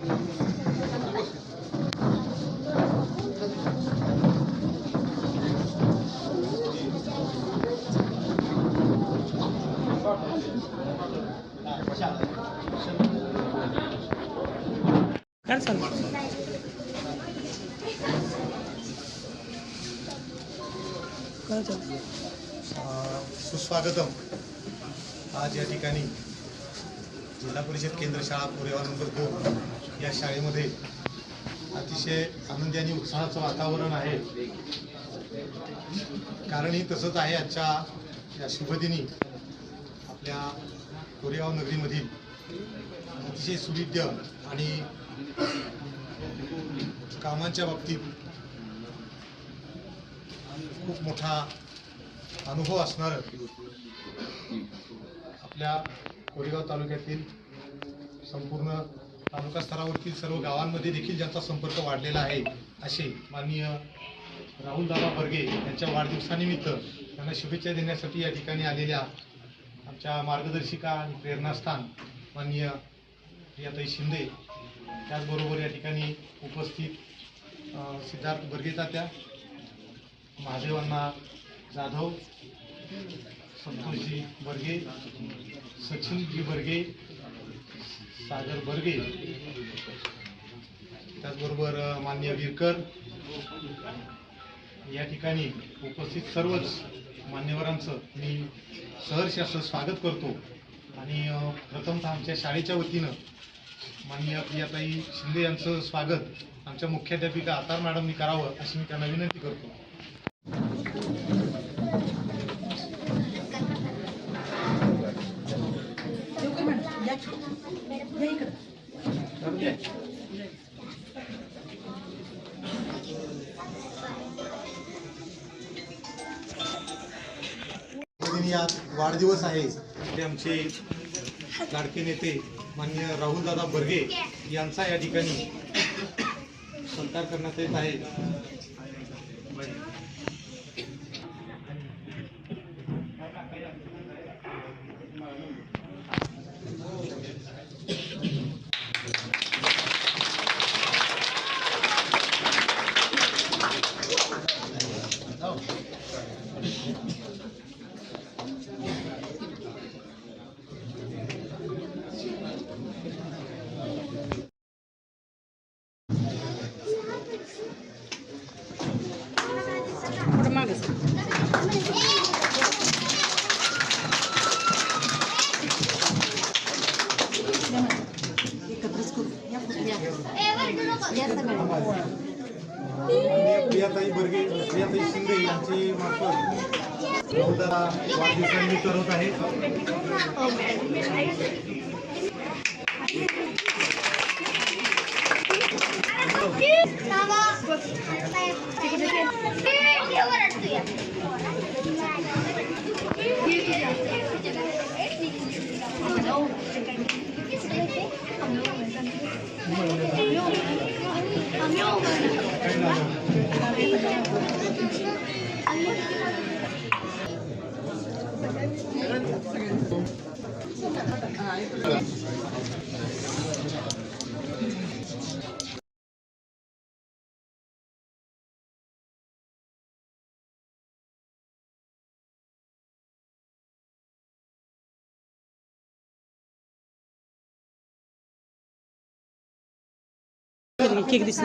काय काय सुस्वागतम. आज या ठिकाणी जिल्हा परिषद केंद्र शाळा कोरेगाव नंबर दोन. या शाळेमध्ये अतिशय आनंदी आणि उत्साहाचं वातावरण आहे. कारणही तसंच आहे आजच्या या शुभदिनी. आपल्या कोरेगाव नगरीमधील अतिशय सुविध्य आणि कामांच्या बाबतीत खूप मोठा अनुभव असणारं आपल्या कोरेगाव तालुक्यातील संपूर्ण तालुका स्तरावरतील सर्व गावांमध्ये देखील ज्यांचा संपर्क वाढलेला आहे असे माननीय राहुल दादा बर्गे यांच्या वाढदिवसानिमित्त त्यांना शुभेच्छा देण्यासाठी या ठिकाणी आलेल्या आमच्या मार्गदर्शिका आणि प्रेरणास्थान माननीय प्रियाताई शिंदे त्याचबरोबर या ठिकाणी उपस्थित सिद्धार्थ बर्गेतात्या महादेवांना जाधव संतोषजी बर्गे सचिनजी बर्गे सागर बर्गे. त्याचबरोबर मान्य वीरकर. या ठिकाणी उपस्थित सर्वच मान्यवरांचं मी सहर्ष असं स्वागत करतो. आणि प्रथमतः आमच्या शाळेच्या वतीनं माननीय प्रियाताई शिंदे यांचं स्वागत आमच्या मुख्याध्यापिका आतार मॅडमनी करावं अशी मी त्यांना विनंती करतो. वाढदिवस आहे. ते आमचे लाडके नेते मान्य राहुलदादा बर्गे यांचा या ठिकाणी सत्कार करण्यात येत आहे. Thank you. কেক দিচ্ছে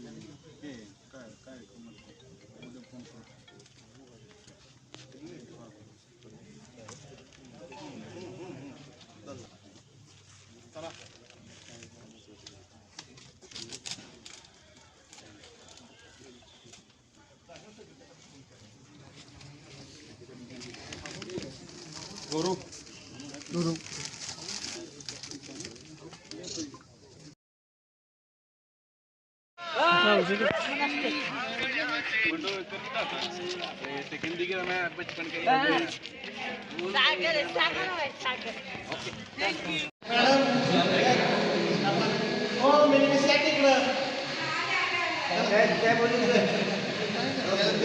दिसते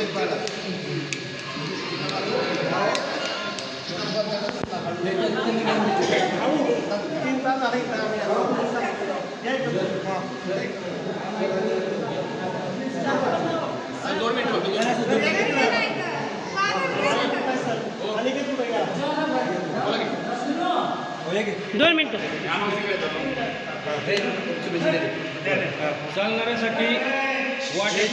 एक राहू दे. दोन मिनिटं. चालणाऱ्यासाठी वाटे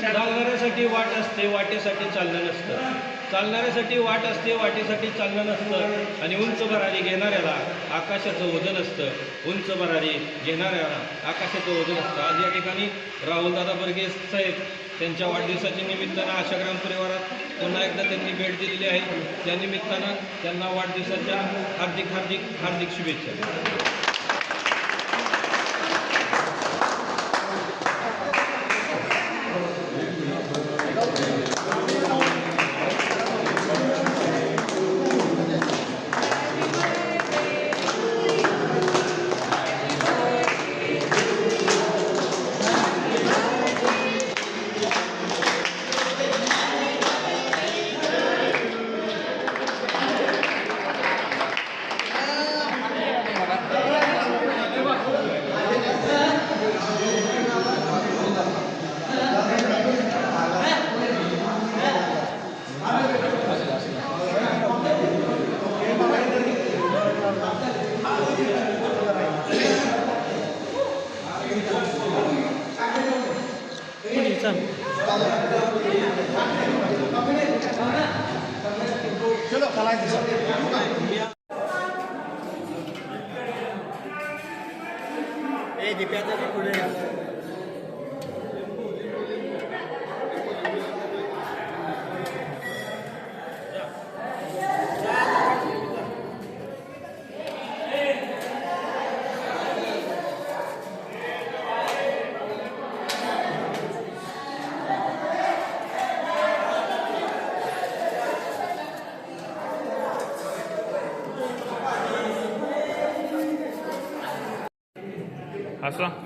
चालणाऱ्यासाठी वाट असते वाटेसाठी चालणं नसतं. चालणाऱ्यासाठी वाट असते वाटेसाठी चालणं नसतं. आणि उंच भरारी घेणाऱ्याला आकाशाचं वजन असतं. उंच भरारी घेणाऱ्याला आकाशाचं वजन असतं. आज या ठिकाणी राहुलदादा बर्गे साहेब त्यांच्या वाढदिवसाच्या निमित्तानं आशाग्राम परिवारात पुन्हा एकदा त्यांनी भेट दिलेली आहे. त्या निमित्तानं त्यांना वाढदिवसाच्या हार्दिक हार्दिक हार्दिक शुभेच्छा. Hasta. Hasta.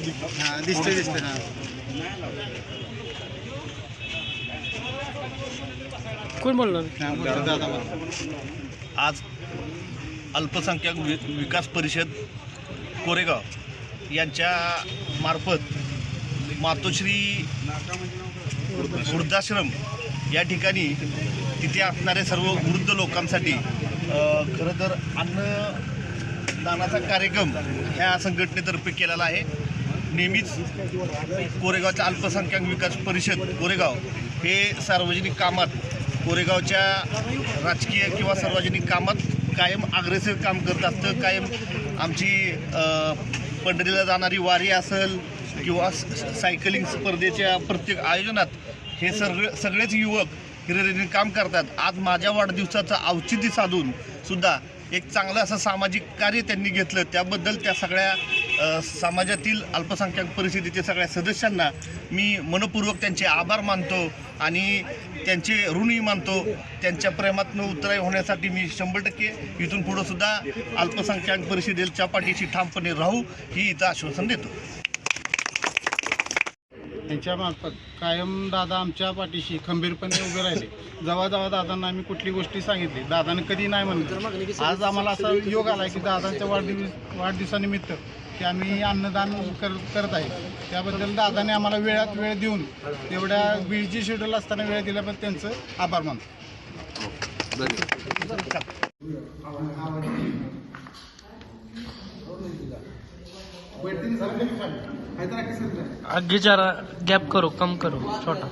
हां दिसते दिसते कोण बोलणार? आज अल्पसंख्याक वि विकास परिषद कोरेगाव यांच्या मार्फत मातोश्री वृद्धाश्रम या ठिकाणी तिथे असणाऱ्या सर्व वृद्ध लोकांसाठी खरं तर अन्नदानाचा कार्यक्रम ह्या संघटनेतर्फे केलेला आहे. नेहमीच कोरेगावच्या अल्पसंख्याक विकास परिषद कोरेगाव हे सार्वजनिक कामात कोरेगावच्या राजकीय किंवा सार्वजनिक कामात कायम अग्रेसर काम करत असतं. कायम आमची पंढरीला जाणारी वारी असेल किंवा स- सायकलिंग स्पर्धेच्या प्रत्येक आयोजनात हे सगळे सगळेच युवक हिरेरीने काम करतात. आज माझ्या वाढदिवसाचं औचित्य साधून सुद्धा एक चांगलं असं सामाजिक कार्य त्यांनी घेतलं. त्याबद्दल त्या सगळ्या समाजातील अल्पसंख्याक परिस्थितीच्या सगळ्या सदस्यांना मी मनपूर्वक त्यांचे आभार मानतो आणि त्यांचे ऋणही मानतो. त्यांच्या प्रेमातनं उतराई होण्यासाठी मी शंभर टक्के इथून पुढंसुद्धा अल्पसंख्याक परिषदेच्या पाठीशी ठामपणे राहू ही इथं आश्वासन देतो. त्यांच्यामार्फत कायम दादा आमच्या पाठीशी खंबीरपणे उभे राहिले. जेव्हा जेव्हा दादांना आम्ही कुठली गोष्टी सांगितली दादाने कधी नाही म्हणलं. आज आम्हाला असा योग आला की दादांच्या वाढदिवस वाढदिवसानिमित्त की आम्ही अन्नदान कर करत आहे. त्याबद्दल दादाने आम्हाला वेळात वेळ देऊन एवढ्या बिळची शेड्यूल असताना वेळ दिल्याबद्दल त्यांचं आभार मानतो. आगे जरा गॅप करो कम करो छोटा.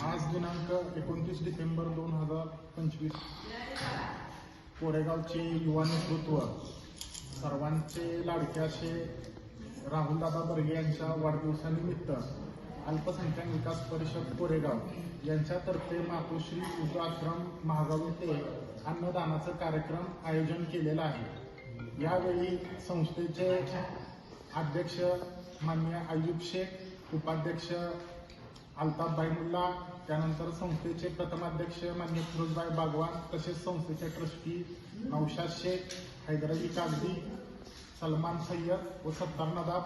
आज दिनांक एकोणतीस डिसेंबर दोन हजार पंचवीस. कोरेगावचे युवा नेतृत्व सर्वांचे लाडके असे राहुलदादा बर्गे यांच्या वाढदिवसानिमित्त अल्पसंख्याक विकास परिषद कोरेगाव यांच्यातर्फे मातोश्री वृद्धाश्रम महागाव येथे अन्नदानाचं कार्यक्रम आयोजन केलेला आहे. यावेळी संस्थेचे अध्यक्ष मान्य आयुब शेख उपाध्यक्ष अल्ताफ मुल्ला त्यानंतर संस्थेचे प्रथमाध्यक्ष मान्य फिरोजबाई बागवान तसेच संस्थेचे ट्रस्टी नौशाद शेख हैदराली कागदी सलमान सय्यद व सत्तार नदाब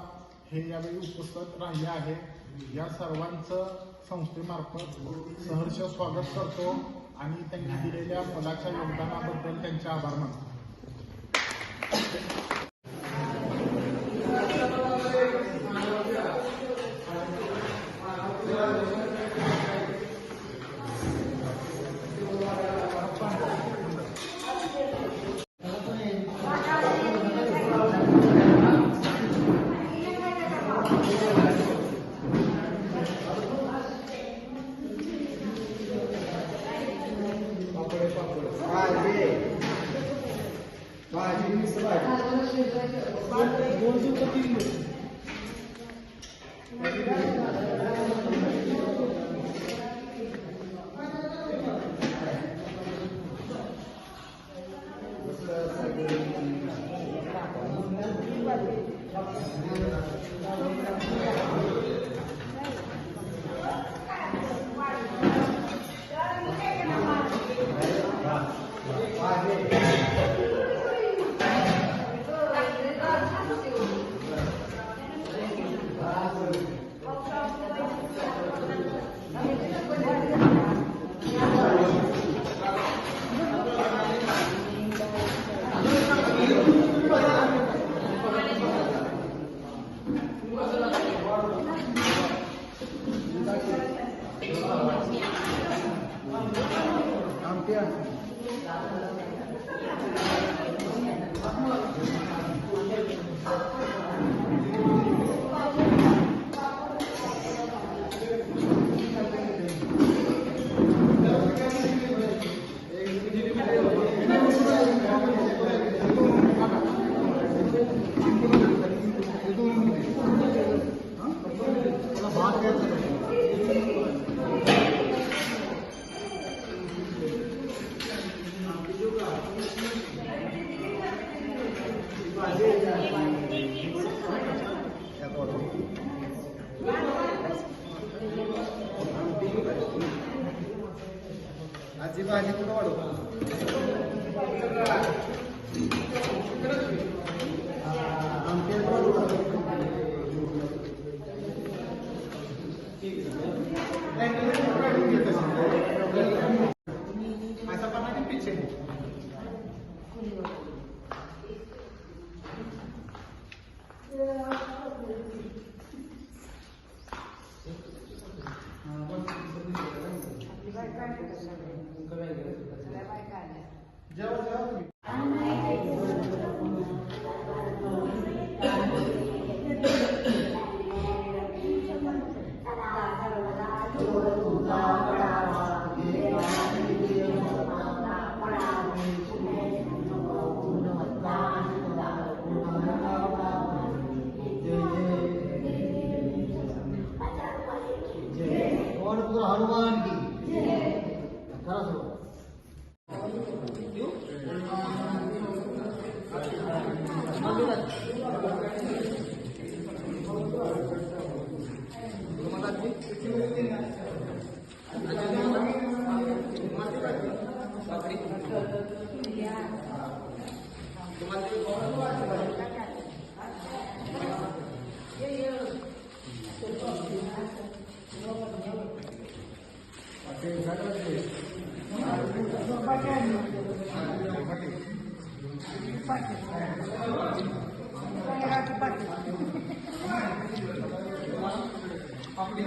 हे यावेळी उपस्थित राहिले आहे. या सर्वांचं संस्थेमार्फत सहर्ष स्वागत करतो आणि त्यांनी दिलेल्या मोलाच्या योगदानाबद्दल त्यांचे आभार मानतो. Vai. cidade do Norte. Yeah. హనుమానికి Thank you. ఒకటి